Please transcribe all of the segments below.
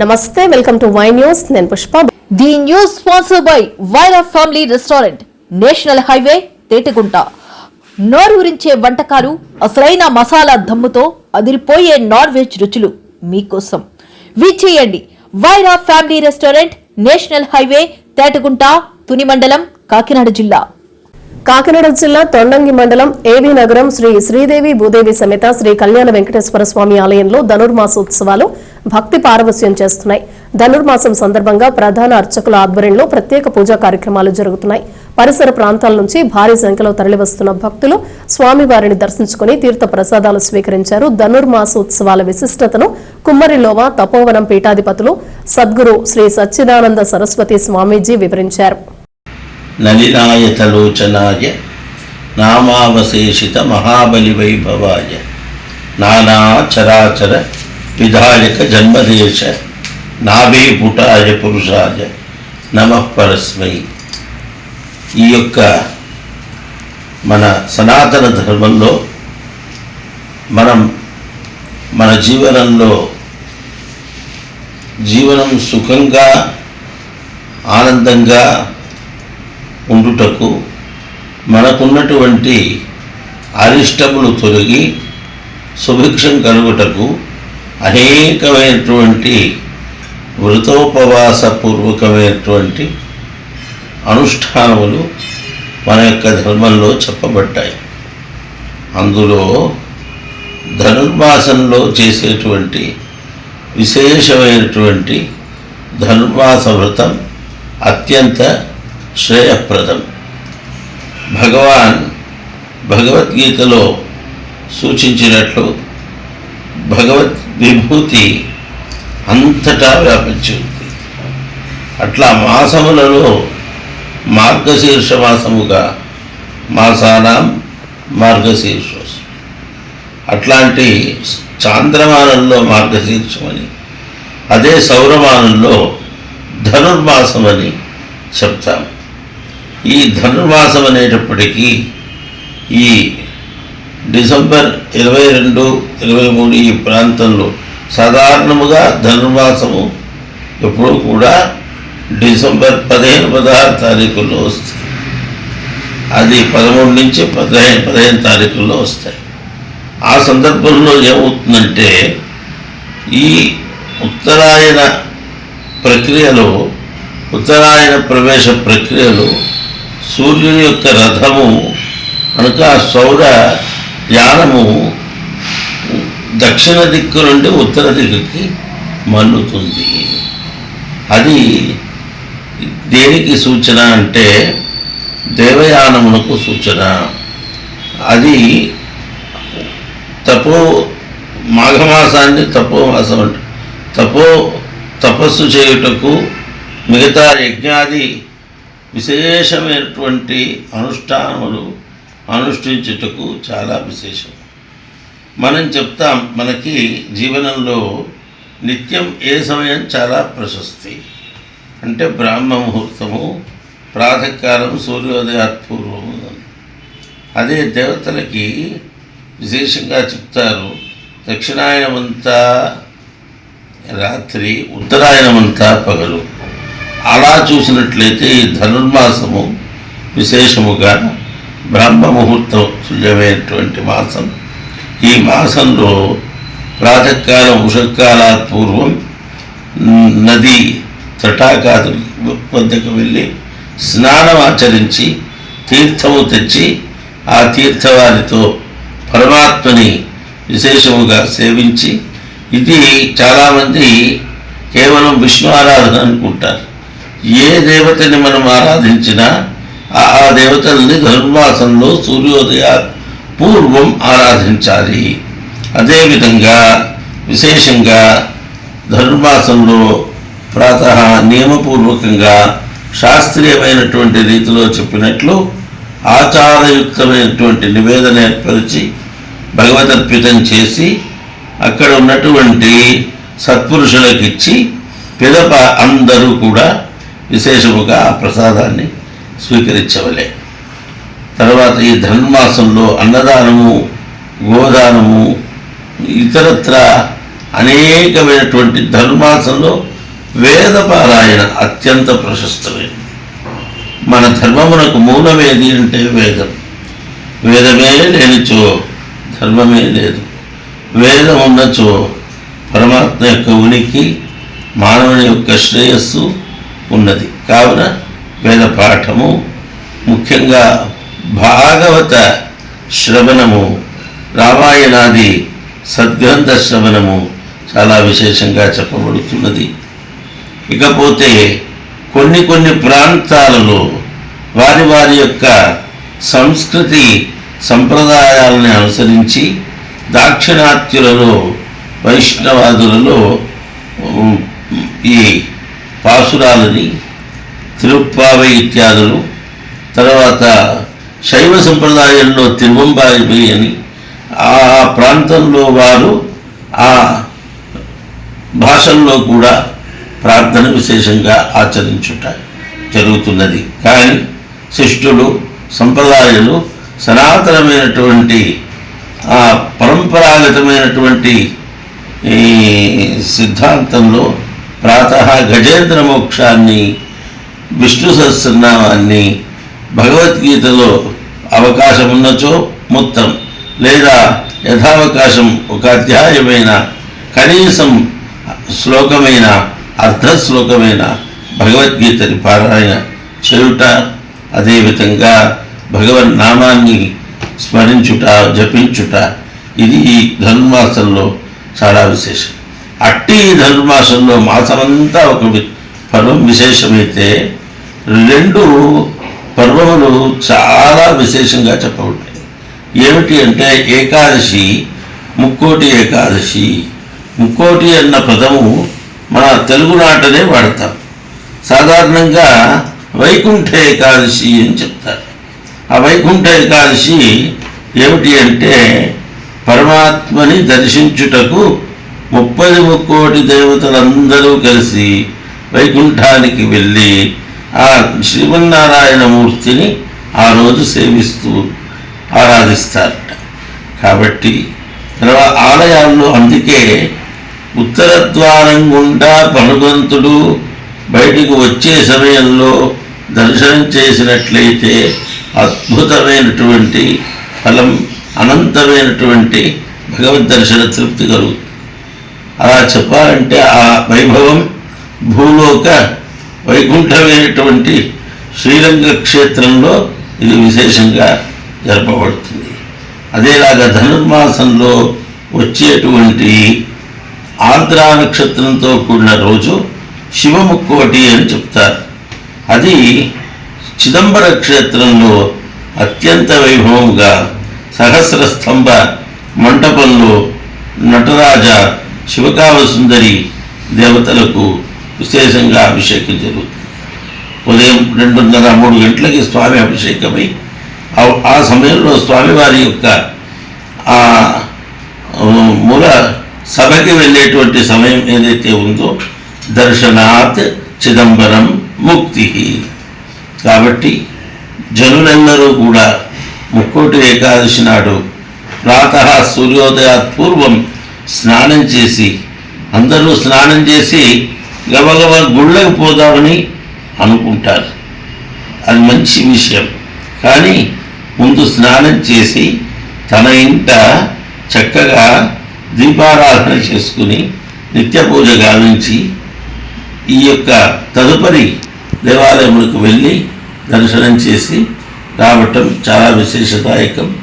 నమస్తే welcome to why news. నేను Pushpa. The news sponsor by Vaira family restaurant national highway Tetigunta. నోరూరించే వంటకాలు అసలైన మసాలా దమ్ముతో అదిరిపోయే నాన్ వెజ్ రుచులు మీకోసం. విచ్చేయండి Vaira family restaurant national highway Tetagunta Tuni మండలం కాకినాడ జిల్లా. కాకినాడ జిల్లా తొండంగి మండలం ఏవి నగరం శ్రీ శ్రీదేవి భూదేవి సమేత శ్రీ కళ్యాణ వెంకటేశ్వర స్వామి ఆలయంలో ధనుర్మాసోత్సవాలు భక్తి పారవస్యం చేస్తున్నాయి. ధనుర్మాసం సందర్భంగా ప్రధాన అర్చకుల ఆధ్వర్యంలో ప్రత్యేక పూజా కార్యక్రమాలు జరుగుతున్నాయి. పరిసర ప్రాంతాల నుంచి భారీ సంఖ్యలో తరలివస్తున్న భక్తులు స్వామివారిని దర్శించుకుని తీర్థ ప్రసాదాలు స్వీకరించారు. ధనుర్మాసోత్సవాల విశిష్టతను కుమ్మరిలోవ తపోవనం పీఠాధిపతులు సద్గురు శ్రీ సచ్చిదానంద సరస్వతి స్వామీజీ వివరించారు. నామావశేషిత మహాబలివైభవాయ నానా చరాచర విధాయక జన్మదేశ నాభీపుటాయ పురుషాయ నమ పరస్మై ఈ యొక్క మన సనాతన ధర్మంలో మనం మన జీవనంలో జీవనం సుఖంగా ఆనందంగా ఉండుటకు మనకున్నటువంటి అరిష్టములు తొలగి సుభిక్షం కలుగుటకు అనేకమైనటువంటి వృతోపవాసపూర్వకమైనటువంటి అనుష్ఠానములు మన యొక్క ధర్మంలో చెప్పబడ్డాయి. అందులో ధనుర్మాసంలో చేసేటువంటి విశేషమైనటువంటి ధనుర్మాస వ్రతం అత్యంత శ్రేయప్రదం. భగవాన్ భగవద్గీతలో సూచించినట్లు భగవద్ విభూతి అంతటా వ్యాపించి ఉంది. అట్లా మాసములలో మార్గశీర్ష మాసముగా మాసానాం మార్గశీర్షోస్. అట్లాంటి చాంద్రమానంలో మార్గశీర్షమని అదే సౌరమానంలో ధనుర్మాసమని చెప్తాం. ఈ ధనుర్మాసం అనేటప్పటికీ ఈ డిసెంబర్ ఇరవై రెండు ఇరవై మూడు ఈ ప్రాంతంలో సాధారణముగా ధనుర్మాసము ఎప్పుడూ కూడా డిసెంబర్ పదిహేను పదహారు తారీఖుల్లో వస్తాయి. అది పదమూడు నుంచి పదిహేను పదిహేను తారీఖుల్లో వస్తాయి. ఆ సందర్భంలో ఏమవుతుందంటే ఈ ఉత్తరాయణ ప్రక్రియలో ఉత్తరాయణ ప్రవేశ ప్రక్రియలో సూర్యుని యొక్క రథము కనుక సౌర యానము దక్షిణ దిక్కు నుండి ఉత్తర దిక్కుకి మల్లుతుంది అది దేనికి సూచన అంటే దేవయానమునకు సూచన. అది తపో మాఘమాసాన్ని తపోమాసం అంట తపో తపస్సు చేయుటకు మిగతా యజ్ఞాది విశేషమైనటువంటి అనుష్ఠానములు అనుష్ఠించుటకు చాలా విశేషం. మనం చెప్తాం మనకి జీవనంలో నిత్యం ఏ సమయం చాలా ప్రశస్తి. అంటే బ్రాహ్మ ముహూర్తము ప్రాతకాలం సూర్యోదయాత్పూర్వము. అదే దేవతలకి విశేషంగా చెప్తారు దక్షిణాయనమంతా రాత్రి ఉత్తరాయణమంతా పగలు. అలా చూసినట్లయితే ఈ ధనుర్మాసము విశేషముగా బ్రహ్మ ముహూర్తం మాసం. ఈ మాసంలో ప్రాతకాలం ఉషకాల పూర్వం నది తటాకాదు వద్దకు వెళ్ళి స్నానం ఆచరించి తీర్థము తెచ్చి ఆ తీర్థవారితో పరమాత్మని విశేషముగా సేవించి ఇది చాలామంది కేవలం విష్ణు ఆరాధన అనుకుంటారు. ఏ దేవతని మనం ఆరాధించినా ఆ ఆ దేవతల్ని ధనుర్మాసంలో సూర్యోదయ పూర్వం ఆరాధించాలి. అదేవిధంగా విశేషంగా ధనుర్మాసంలో ప్రాత నియమపూర్వకంగా శాస్త్రీయమైనటువంటి రీతిలో చెప్పినట్లు ఆచారయుక్తమైనటువంటి నివేదన ఏర్పరిచి భగవదర్పితం చేసి అక్కడ ఉన్నటువంటి సత్పురుషులకు ఇచ్చి పిదప అందరూ కూడా విశేషముగా ఆ ప్రసాదాన్ని స్వీకరించవలే. తర్వాత ఈ ధనుర్మాసంలో అన్నదానము గోదానము ఇతరత్ర అనేకమైనటువంటి ధనుర్మాసంలో వేద పారాయణ అత్యంత ప్రశస్తమైనది మన ధర్మమునకు మూలమేది అంటే వేదం. వేదమే లేనిచో ధర్మమే లేదు. వేదం ఉన్నచో పరమాత్మ యొక్క ఉనికి మానవుని యొక్క శ్రేయస్సు ఉన్నది. కావున వేద పాఠము ముఖ్యంగా భాగవత శ్రవణము రామాయణాది సద్గ్రంథ శ్రవణము చాలా విశేషంగా చెప్పబడుతున్నది. ఇకపోతే కొన్ని కొన్ని ప్రాంతాలలో వారి వారి యొక్క సంస్కృతి సంప్రదాయాలని అనుసరించి దాక్షిణాత్యులలో వైష్ణవాదులలో ఈ పాసురాలని తిరుప్పావై ఇత్యాదులు. తర్వాత శైవ సంప్రదాయంలో తిరువంబాయి అని. ఆ ప్రాంతంలో వారు ఆ భాషల్లో కూడా ప్రార్థన విశేషంగా ఆచరించుట జరుగుతున్నది. కానీ శిష్టులు సంప్రదాయాలు సనాతనమైనటువంటి ఆ పరంపరాగతమైనటువంటి ఈ సిద్ధాంతంలో ప్రాత గజేంద్ర మోక్షాన్ని విష్ణు సహస్రనామాన్ని భగవద్గీతలో అవకాశం ఉన్నచో మొత్తం లేదా యథావకాశం ఒక అధ్యాయమైన కనీసం శ్లోకమైన అర్ధ శ్లోకమైన భగవద్గీతని పారాయణ చేయుట అదేవిధంగా భగవన్ నామాన్ని స్మరించుట జపించుట ఇది ఈ ధనుర్మాసంలో చాలా విశేషం. అట్టి ఈ ధనుర్మాసంలో మాసమంతా ఒక పర్వం విశేషమైతే రెండు పర్వములు చాలా విశేషంగా చెప్పబడ్డాయి. ఏమిటి అంటే ఏకాదశి ముక్కోటి ఏకాదశి. ముక్కోటి అన్న పదము మన తెలుగు నాటనే వాడతాం. సాధారణంగా వైకుంఠ ఏకాదశి అని చెప్తారు. ఆ వైకుంఠ ఏకాదశి ఏమిటి అంటే పరమాత్మని దర్శించుటకు ముప్పది ముక్కోటి దేవతలందరూ కలిసి వైకుంఠానికి వెళ్ళి ఆ శ్రీమన్నారాయణమూర్తిని ఆ రోజు సేవిస్తూ ఆరాధిస్తారట. కాబట్టి తర్వాత ఆలయాల్లో అందుకే ఉత్తర ద్వారం గుండా భగవంతుడు బయటికి వచ్చే సమయంలో దర్శనం చేసినట్లయితే అద్భుతమైనటువంటి ఫలం అనంతమైనటువంటి భగవద్ దర్శన తృప్తి కలుగుతుంది. అలా చెప్పాలంటే ఆ వైభవం భూలోక వైకుంఠమైనటువంటి శ్రీరంగ క్షేత్రంలో ఇది విశేషంగా జరపబడుతుంది. అదేలాగా ధనుర్మాసంలో వచ్చేటువంటి ఆంధ్రా నక్షత్రంతో కూడిన రోజు శివముక్కోటి అని చెప్తారు. అది చిదంబర క్షేత్రంలో అత్యంత వైభవంగా సహస్ర స్తంభ మంటపంలో నటరాజ శివకావసుందరి దేవతలకు విశేషంగా అభిషేకం జరుగుతుంది ఉదయం రెండున్నర మూడు గంటలకి స్వామి అభిషేకమై ఆ- సమయంలో స్వామివారి యొక్క ఆ మూల సభకి వెళ్ళేటువంటి సమయం ఏదైతే ఉందో దర్శనాత్ చిదంబరం ముక్తి. కాబట్టి జనులందరూ కూడా ముక్కోటి ఏకాదశి నాడు ప్రాత సూర్యోదయాత్ పూర్వం స్నానం చేసి అందరూ స్నానం చేసి గబగబ గుళ్ళకు పోదామని అనుకుంటారు. అది మంచి విషయం. కానీ ముందు స్నానం చేసి తన ఇంట చక్కగా దీపారాధన చేసుకుని నిత్య పూజ గావించి ఈ యొక్క తదుపరి దేవాలయములకు వెళ్ళి దర్శనం చేసి రావటం చాలా విశేషదాయకం.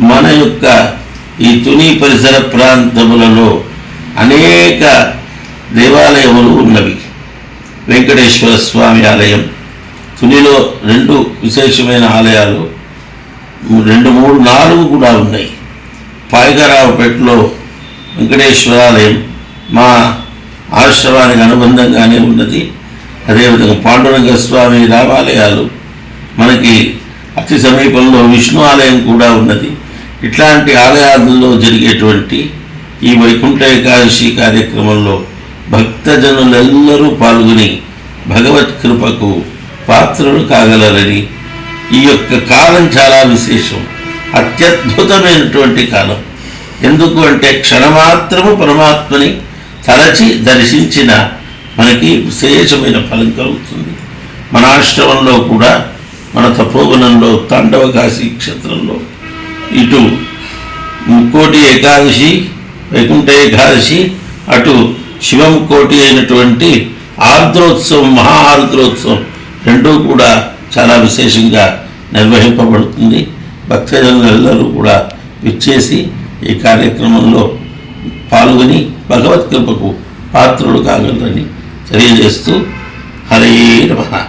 మన యొక్క ఈ తుని పరిసర ప్రాంతములలో అనేక దేవాలయములు ఉన్నవి. వెంకటేశ్వర స్వామి ఆలయం. తునిలో రెండు విశేషమైన ఆలయాలు రెండు మూడు నాలుగు కూడా ఉన్నాయి. పాయకరావుపేటలో వెంకటేశ్వరాలయం మా ఆశ్రమానికి అనుబంధంగానే ఉన్నది. అదేవిధంగా పాండురంగ స్వామి రామాలయాలు మనకి అతి సమీపంలో విష్ణు ఆలయం కూడా ఉన్నది. ఇట్లాంటి ఆలయాలలో జరిగేటువంటి ఈ వైకుంఠ ఏకాదశి కార్యక్రమంలో భక్తజనులెల్లరూ పాల్గొని భగవత్ కృపకు పాత్రలు కాగలరని ఈ యొక్క కాలం చాలా విశేషం. అత్యద్భుతమైనటువంటి కాలం. ఎందుకు అంటే క్షణమాత్రము పరమాత్మని తలచి దర్శించిన మనకి విశేషమైన ఫలం కలుగుతుంది. మన ఆశ్రమంలో కూడా మన తపోవనంలో తాండవ కాశీ క్షేత్రంలో ఇటు ముక్కోటి ఏకాదశి వైకుంఠ ఏకాదశి అటు శివం కోటి అయినటువంటి ఆర్ద్రోత్సవం మహా ఆర్ద్రోత్సవం రెండూ కూడా చాలా విశేషంగా నిర్వహింపబడుతుంది. భక్తజనులందరూ కూడా విచ్చేసి ఈ కార్యక్రమంలో పాల్గొని భగవత్ కృపకు పాత్రులు కాగలరని తెలియజేస్తూ హరే నమ.